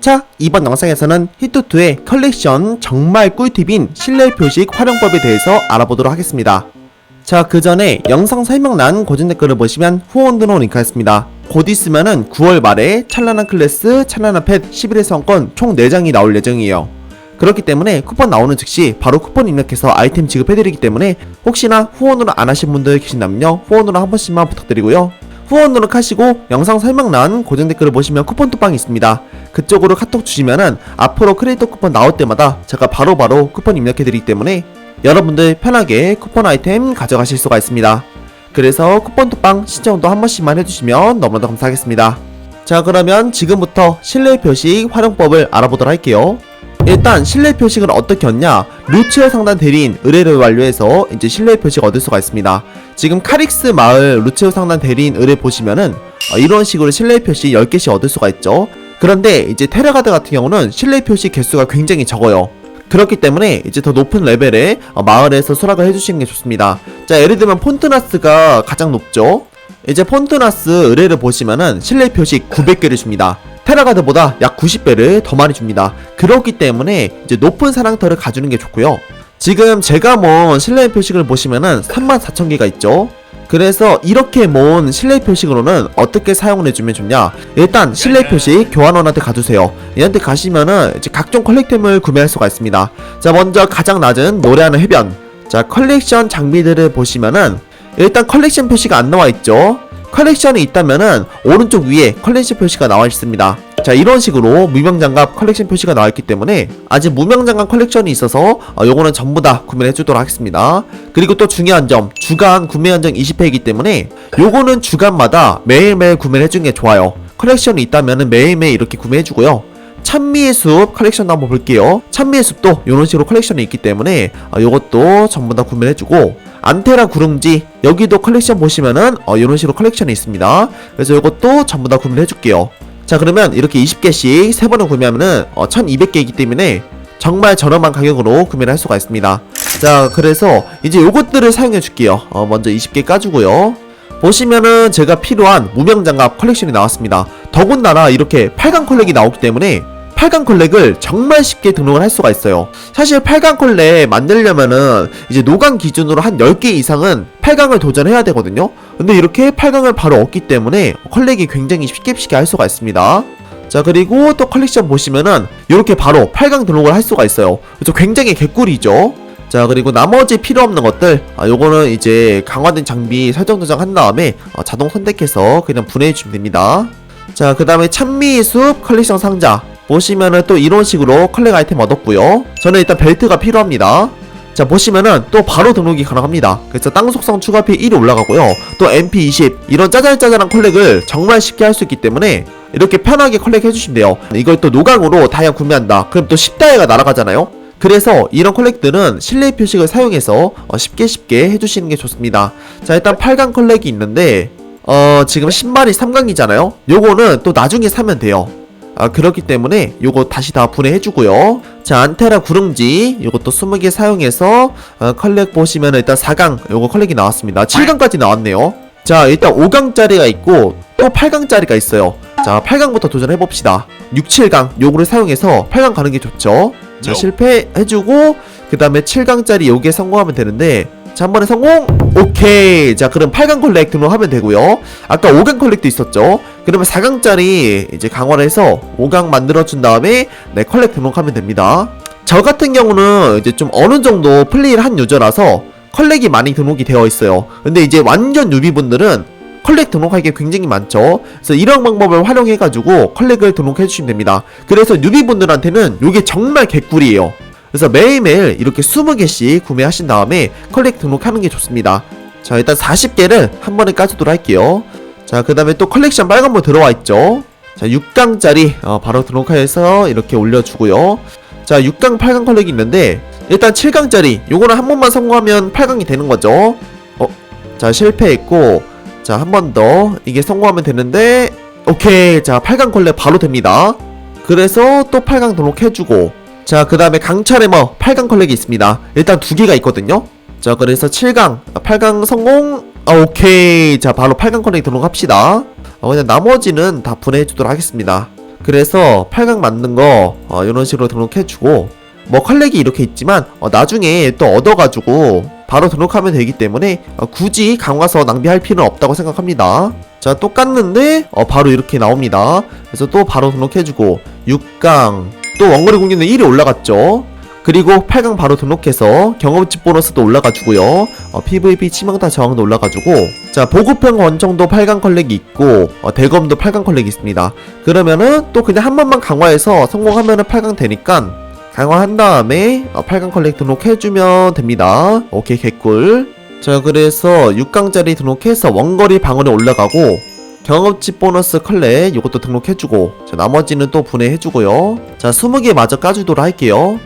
자, 이번 영상에서는 히트2의 컬렉션 정말 꿀팁인 실내 표식 활용법에 대해서 알아보도록 하겠습니다. 자, 그 전에 영상 설명란 고정 댓글을 보시면 후원 등록 링크했습니다. 곧 있으면은 9월 말에 찬란한 클래스, 찬란한 펫 11회 성권 총 4장이 나올 예정이에요. 그렇기 때문에 쿠폰 나오는 즉시 바로 쿠폰 입력해서 아이템 지급해드리기 때문에 혹시나 후원으로 안 하신 분들 계신다면요 후원으로 한 번씩만 부탁드리고요 후원으로 하시고 영상 설명란 고정 댓글을 보시면 쿠폰 톡방이 있습니다. 그쪽으로 카톡 주시면은 앞으로 크리에이터 쿠폰 나올 때마다 제가 바로 바로 쿠폰 입력해 드리기 때문에 여러분들 편하게 쿠폰 아이템 가져가실 수가 있습니다. 그래서 쿠폰 톡방 신청도 한 번씩만 해주시면 너무나도 감사하겠습니다. 자 그러면 지금부터 실내 표식 활용법을 알아보도록 할게요 일단 실내 표식을 어떻게 얻냐? 루치어 상단 대리인 의뢰를 완료해서 이제 실내 표식 얻을 수가 있습니다. 지금 카릭스 마을 루치어 상단 대리인 의뢰 보시면은 어, 이런 식으로 실내 표식 10개씩 얻을 수가 있죠. 그런데 이제 테라가드 같은 경우는 실내 표식 개수가 굉장히 적어요. 그렇기 때문에 이제 더 높은 레벨의 어, 마을에서 수락을 해주시는 게 좋습니다. 자 예를 들면 폰트나스가 가장 높죠? 이제 폰트나스 의뢰를 보시면은 실내 표식 900개를 줍니다. 테라가드보다 약 90배를 더 많이 줍니다. 그렇기 때문에 이제 높은 사랑터를 가주는 게 좋고요. 지금 제가 모은 실내 표식을 보시면은 34,000개가 있죠. 그래서 이렇게 모은 실내 표식으로는 어떻게 사용을 해주면 좋냐? 일단 실내 표식 교환원한테 가주세요. 얘한테 가시면은 이제 각종 컬렉템을 구매할 수가 있습니다. 자 먼저 가장 낮은 노래하는 해변. 자 컬렉션 장비들을 보시면은 일단 컬렉션 표시가 안 나와 있죠. 컬렉션이 있다면은 오른쪽 위에 컬렉션 표시가 나와 있습니다. 자 이런 식으로 무명장갑 컬렉션 표시가 나와 있기 때문에 아직 무명장갑 컬렉션이 있어서 어, 요거는 전부 다 구매를 해주도록 하겠습니다. 그리고 또 중요한 점 주간 구매 한정 20회이기 때문에 요거는 주간마다 매일매일 구매를 해주는 게 좋아요. 컬렉션이 있다면은 매일매일 이렇게 구매해주고요. 찬미의 숲 컬렉션도 한번 볼게요. 찬미의 숲도 이런 식으로 컬렉션이 있기 때문에 어, 요것도 전부 다 구매를 해주고 안테라 구름지 여기도 컬렉션 보시면은 어, 이런 식으로 컬렉션이 있습니다. 그래서 이것도 전부 다 구매를 해줄게요. 자 그러면 이렇게 20개씩 세 번을 구매하면은 어, 1200개이기 때문에 정말 저렴한 가격으로 구매를 할 수가 있습니다. 자 그래서 이제 요것들을 사용해 줄게요. 어, 먼저 20개 까주고요. 보시면은 제가 필요한 무명 장갑 컬렉션이 나왔습니다. 더군다나 이렇게 8강 컬렉이 나오기 때문에 8강 컬렉을 정말 쉽게 등록을 할 수가 있어요. 사실 8강 컬렉 만들려면은 이제 노강 기준으로 한 10개 이상은 8강을 도전해야 되거든요. 근데 이렇게 8강을 바로 얻기 때문에 컬렉이 굉장히 쉽게 쉽게 할 수가 있습니다. 자 그리고 또 컬렉션 보시면은 이렇게 바로 8강 등록을 할 수가 있어요. 그래서 굉장히 개꿀이죠. 자 그리고 나머지 필요 없는 것들 아 요거는 이제 강화된 장비 설정 저장한 다음에 어, 자동 선택해서 그냥 분해해 주면 됩니다. 자 그 다음에 찬미의 숲 컬렉션 상자 보시면은 또 이런 식으로 컬렉 아이템 얻었고요. 저는 일단 벨트가 필요합니다. 자 보시면은 또 바로 등록이 가능합니다. 그래서 땅 속성 추가 피 1이 올라가고요. 또 MP20 이런 짜잘짜잘한 컬렉을 정말 쉽게 할 수 있기 때문에 이렇게 편하게 컬렉 해주시면 돼요. 이걸 또 노강으로 다이아 구매한다. 그럼 또 10다이아가 날아가잖아요. 그래서 이런 컬렉들은 실내 표식을 사용해서 어, 쉽게 쉽게 해주시는 게 좋습니다. 자 일단 8강 컬렉이 있는데 어 지금 신발이 3강이잖아요. 요거는 또 나중에 사면 돼요 아 그렇기 때문에 요거 다시 다 분해해주고요. 자 안테라 구름지 요것도 20개 사용해서 어, 컬렉 보시면 일단 4강 요거 컬렉이 나왔습니다. 7강까지 나왔네요. 자 일단 5강짜리가 있고 또 8강짜리가 있어요. 자 8강부터 도전해봅시다. 6, 7강 요거를 사용해서 8강 가는 게 좋죠. 자 실패해주고 그 다음에 7강짜리 요게 성공하면 되는데 자, 한 번에 성공! 오케이! 자, 그럼 8강 컬렉 등록하면 되고요. 아까 5강 컬렉도 있었죠? 그러면 4강짜리 이제 강화를 해서 5강 만들어준 다음에 네, 컬렉 등록하면 됩니다. 저 같은 경우는 이제 좀 어느 정도 플레이를 한 유저라서 컬렉이 많이 등록이 되어 있어요. 근데 이제 완전 유비분들은 컬렉 등록할 게 굉장히 많죠. 그래서 이런 방법을 활용해가지고 컬렉을 등록해 주시면 됩니다. 그래서 뉴비분들한테는 이게 정말 개꿀이에요. 그래서 매일매일 이렇게 20개씩 구매하신 다음에 컬렉 등록하는 게 좋습니다. 자, 일단 40개를 한 번에 까주도록 할게요. 자, 그 다음에 또 컬렉션 빨간불 들어와 있죠. 자, 6강짜리 어, 바로 등록해서 이렇게 올려주고요. 자, 6강, 8강 컬렉이 있는데 일단 7강짜리 요거는 한 번만 성공하면 8강이 되는 거죠. 어, 자, 실패했고 자, 한 번 더 이게 성공하면 되는데 오케이. 자, 8강 컬렉 바로 됩니다. 그래서 또 8강 등록해주고 자, 그 다음에 강철의 뭐 8강 컬렉이 있습니다. 일단 두 개가 있거든요. 자, 그래서 7강, 8강 성공. 아, 오케이. 자, 바로 8강 컬렉 등록합시다. 어, 그냥 나머지는 다 분해해 주도록 하겠습니다. 그래서 8강 만든 거 어, 이런 식으로 등록해주고 뭐 컬렉이 이렇게 있지만 어, 나중에 또 얻어가지고 바로 등록하면 되기 때문에 어, 굳이 강화서 낭비할 필요는 없다고 생각합니다. 자, 또 깠는데 어, 바로 이렇게 나옵니다. 그래서 또 바로 등록해주고 6강 또 원거리 공격은 1이 올라갔죠. 그리고 8강 바로 등록해서 경험치 보너스도 올라가지고요. 어, PVP 치명타 저항도 올라가지고 자 보급형 권총도 8강 컬렉이 있고 어, 대검도 8강 컬렉이 있습니다. 그러면은 또 그냥 한 번만 강화해서 성공하면은 8강 되니까 강화한 다음에 어, 8강 컬렉 등록해주면 됩니다. 오케이 개꿀. 자 그래서 6강짜리 등록해서 원거리 방어력 올라가고 경험치 보너스 컬렉 이것도 등록해주고 자 나머지는 또 분해해주고요. 자 20개 마저 까주도록 할게요.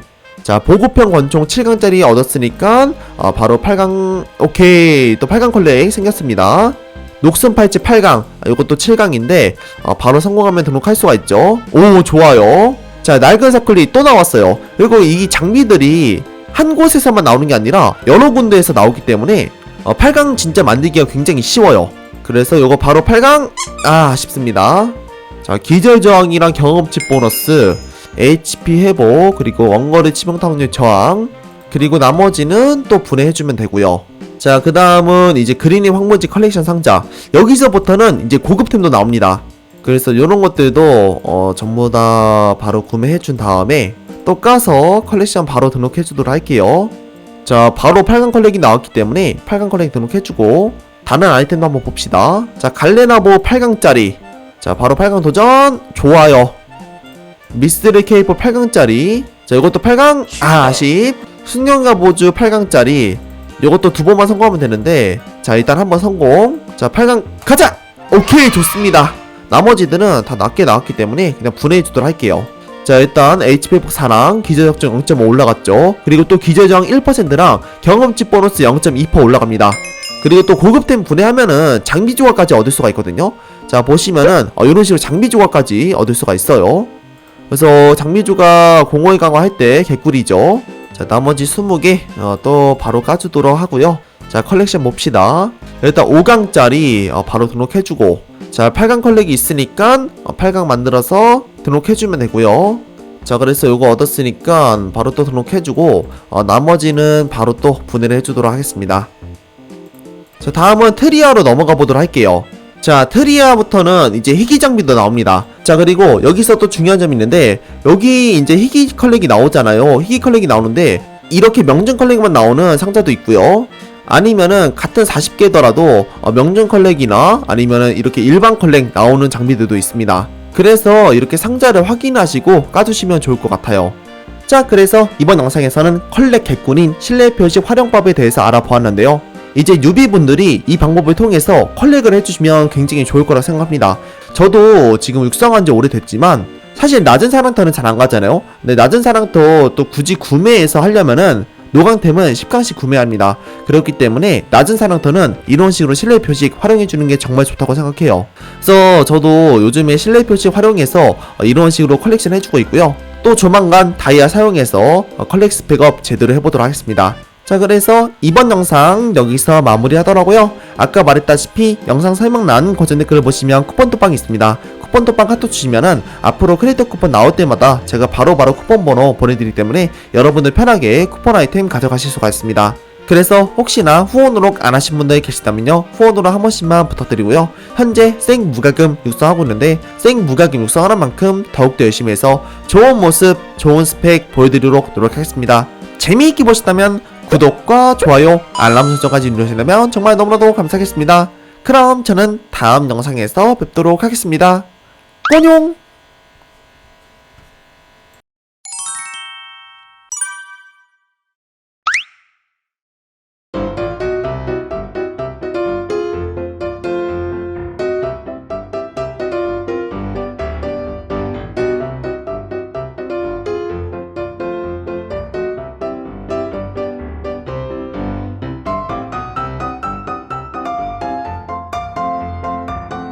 자 보급형 권총 7강짜리 얻었으니까 어, 바로 8강 오케이. 또 8강 컬렉 생겼습니다. 녹슨 팔찌 8강 아, 이것도 7강인데 어, 바로 성공하면 등록할 수가 있죠. 오 좋아요. 자 낡은 사클이 또 나왔어요. 그리고 이 장비들이 한 곳에서만 나오는 게 아니라 여러 군데에서 나오기 때문에 어, 8강 진짜 만들기가 굉장히 쉬워요 그래서 이거 바로 8강? 아 쉽습니다. 자 기절 저항이랑 경험치 보너스 HP 회복 그리고 원거리 치명타 확률 저항 그리고 나머지는 또 분해해주면 되고요. 자 그 다음은 이제 그린이 황무지 컬렉션 상자. 여기서부터는 이제 고급템도 나옵니다. 그래서 이런 것들도 어, 전부 다 바로 구매해준 다음에 또 까서 컬렉션 바로 등록해주도록 할게요. 자 바로 8강 컬렉이 나왔기 때문에 8강 컬렉 등록해주고 다른 아이템도 한번 봅시다. 자 갈레나보 8강짜리. 자 바로 8강 도전. 좋아요. 미스트리 케이프 8강짜리. 자 이것도 8강. 아 아쉽. 숙련가 보주 8강짜리. 이것도 두 번만 성공하면 되는데 자 일단 한번 성공. 자 8강. 가자! 오케이 좋습니다. 나머지들은 다 낮게 나왔기 때문에 그냥 분해해 주도록 할게요. 자 일단 HP 회복 4랑. 기저적정 0.5 올라갔죠. 그리고 또 기저저항 1%랑 경험치 보너스 0.2% 올라갑니다 그리고 또 고급템 분해하면은 장비 조각까지 얻을 수가 있거든요 자 보시면은 어, 이런 식으로 장비 조각까지 얻을 수가 있어요 그래서 장미주가 공허의 강화 할 때 개꿀이죠. 자, 나머지 20개 어, 또 바로 까주도록 하고요. 자, 컬렉션 봅시다. 일단 5강짜리 어, 바로 등록해주고 자, 8강 컬렉이 있으니까 어, 8강 만들어서 등록해주면 되고요. 자, 그래서 요거 얻었으니까 바로 또 등록해주고 어, 나머지는 바로 또 분해를 해주도록 하겠습니다. 자, 다음은 트리아로 넘어가 보도록 할게요. 자, 트리아부터는 이제 희귀 장비도 나옵니다. 자, 그리고 여기서 또 중요한 점이 있는데, 여기 이제 희귀 컬렉이 나오잖아요. 희귀 컬렉이 나오는데, 이렇게 명중 컬렉만 나오는 상자도 있고요. 아니면은 같은 40개더라도 어, 명중 컬렉이나 아니면은 이렇게 일반 컬렉 나오는 장비들도 있습니다. 그래서 이렇게 상자를 확인하시고 까주시면 좋을 것 같아요. 자, 그래서 이번 영상에서는 컬렉 개꿀인 실내 표식 활용법에 대해서 알아보았는데요. 이제 유비분들이 이 방법을 통해서 컬렉을 해주시면 굉장히 좋을 거라 생각합니다. 저도 지금 육성한 지 오래됐지만 사실 낮은 사랑터는 잘 안 가잖아요. 근데 낮은 사랑터 또 굳이 구매해서 하려면은 노강템은 10강씩 구매합니다. 그렇기 때문에 낮은 사랑터는 이런 식으로 실내 표식 활용해주는 게 정말 좋다고 생각해요. 그래서 저도 요즘에 실내 표식 활용해서 이런 식으로 컬렉션 해주고 있고요. 또 조만간 다이아 사용해서 컬렉 스펙업 제대로 해보도록 하겠습니다. 자 그래서 이번 영상 여기서 마무리 하더라고요. 아까 말했다시피 영상 설명란 고정 댓글을 보시면 쿠폰 톡방이 있습니다. 쿠폰 톡방 카톡 주시면은 앞으로 크리에이터 쿠폰 나올 때마다 제가 바로 바로 쿠폰 번호 보내드리기 때문에 여러분들 편하게 쿠폰 아이템 가져가실 수가 있습니다. 그래서 혹시나 후원으로 안 하신 분들 계시다면요. 후원으로 한 번씩만 부탁드리고요. 현재 생 무과금 육성하고 있는데 생 무과금 육성하는 만큼 더욱더 열심히 해서 좋은 모습 좋은 스펙 보여드리도록 노력하겠습니다. 재미있게 보셨다면 구독과 좋아요, 알람 설정까지 누르신다면 정말 너무나도 감사하겠습니다. 그럼 저는 다음 영상에서 뵙도록 하겠습니다. 안녕!